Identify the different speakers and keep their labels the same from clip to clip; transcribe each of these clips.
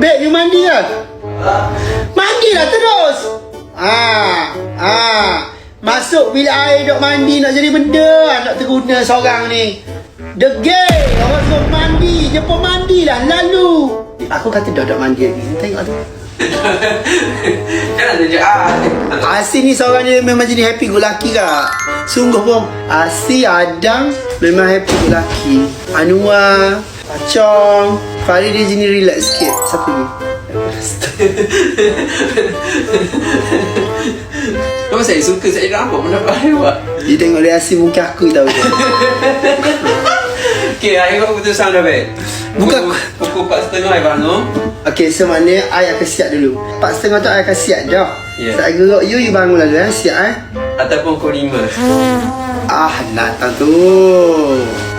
Speaker 1: Beb, you mandi lah. Mandi lah terus. Ah, ah. Masuk bilik air dok mandi nak jadi benda nak terguna seorang ni. Degil. Orang suruh mandi. Jemput mandi lah. Lalu. Aku kata dah dok mandi lagi. Tengok tu.
Speaker 2: Jangan tunjuk ah.
Speaker 1: Asi ni seorang dia memang jadi happy go lucky kak. Sungguh pun. Asi Adam memang happy go lucky. Anwar, Acong, Farid dia jenis relax sikit. Siapa ni?
Speaker 2: Kenapa saya suka saya rambut mendapat lewat?
Speaker 1: Dia tengok reaksi muka aku tak?
Speaker 2: Okay, ayo kau keputusan dah, Bet.
Speaker 1: Bukan-
Speaker 2: Pukul, pukul 4.30 I bangun.
Speaker 1: Okey, so maknanya I akan siap dulu. Empat setengah tu I akan siap dah.
Speaker 2: Ya.
Speaker 1: Saya gerak you, you bangun lalu eh. Siap eh.
Speaker 2: Ataupun pukul 5.
Speaker 1: Ah, datang tu.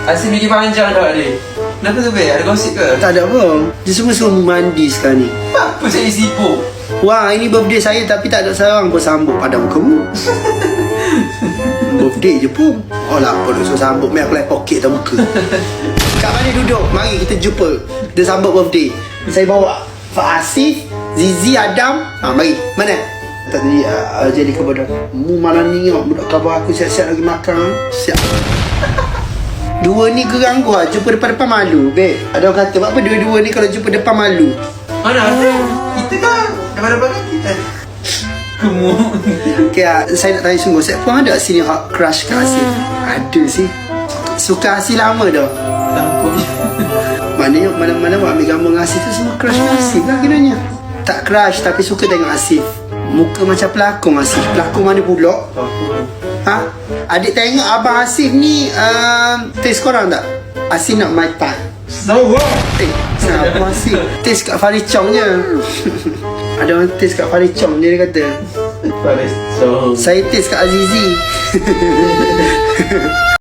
Speaker 2: Asyik fikir panjang dah ni. Kenapa tu, Bet? Ada gosip ke?
Speaker 1: Tak ada apa. Dia semua suruh mandi sekarang ni.
Speaker 2: Apa saya sibuk?
Speaker 1: Wah, ini birthday saya tapi tak ada seorang pun sambut pada mukamu. birthday je pun. Oh lah, apa nak suruh sambut. Mari aku lihat poket tak muka. Kat mana duduk? Mari kita jumpa. Dia sambut birthday. Saya bawa Pak Asif, Zizi, Adam. Ha, mari. Mana? Tak tadi uh, uh, jadi kepada Mu malam ni Budak khabar aku siap-siap lagi makan Siap Dua ni gerang gua Jumpa depan-depan malu Babe. Ada orang kata Apa dua-dua ni kalau jumpa depan malu?
Speaker 2: Mana? Ada? Kita kan depan-depan kan kita. Kemu.
Speaker 1: Okay, ah, saya nak tanya sungguh Saya pun ada sini hot crush kat Asif Ada sih. Suka Asif lama dah.
Speaker 2: Takut.
Speaker 1: Maknanya mana-mana buat ambil gambar dengan Asif tu Semua crush dengan Asif lah kiranya. Tak crush tapi suka tengok Asif. Muka macam pelakon Asif. Pelakon mana pula Ha? Adik tengok abang Asif ni um, Taste korang tak? Asif nak my time
Speaker 2: So what?
Speaker 1: Eh, siapa Asif? Taste kat Farid Chong je Ada orang taste kat Farid Chong Dia kata
Speaker 2: Paris. So.
Speaker 1: Saya taste kat Azizi